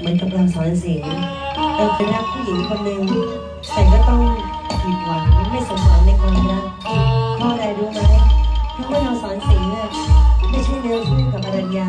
เหมือนกับเราสอนเสียงเราเคยรักผู้หญิงคนหนึ่งแต่ก็ต้องผิดหวังไม่สมหวังในความรักเพราะอะไรรู้ไหมเพราะว่าเราสอนเสียงไม่ใช่เนื้อคู่กับอรัญญา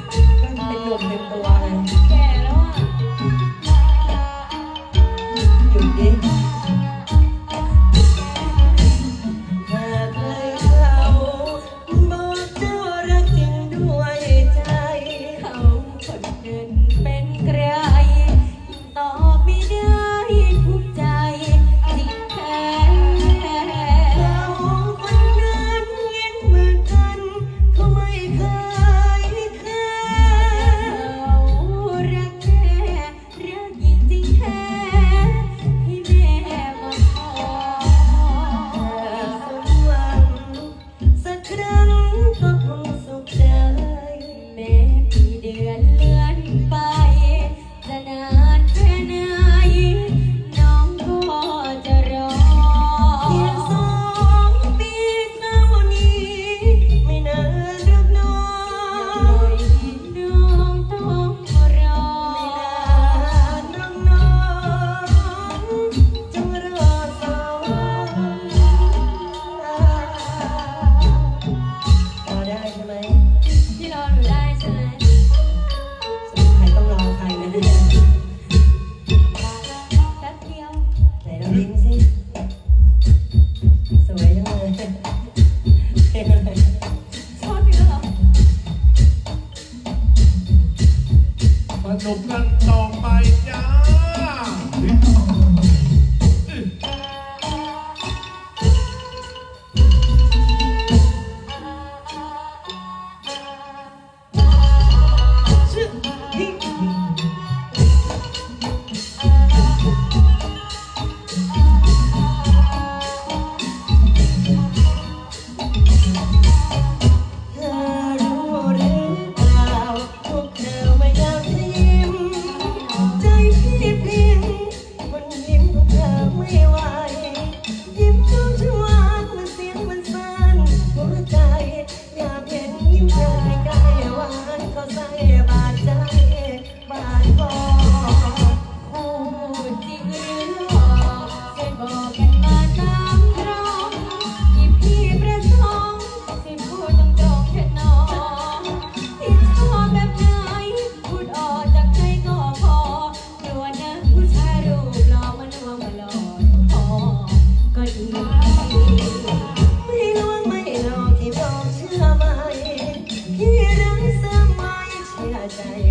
หนุ่มนั้น bag.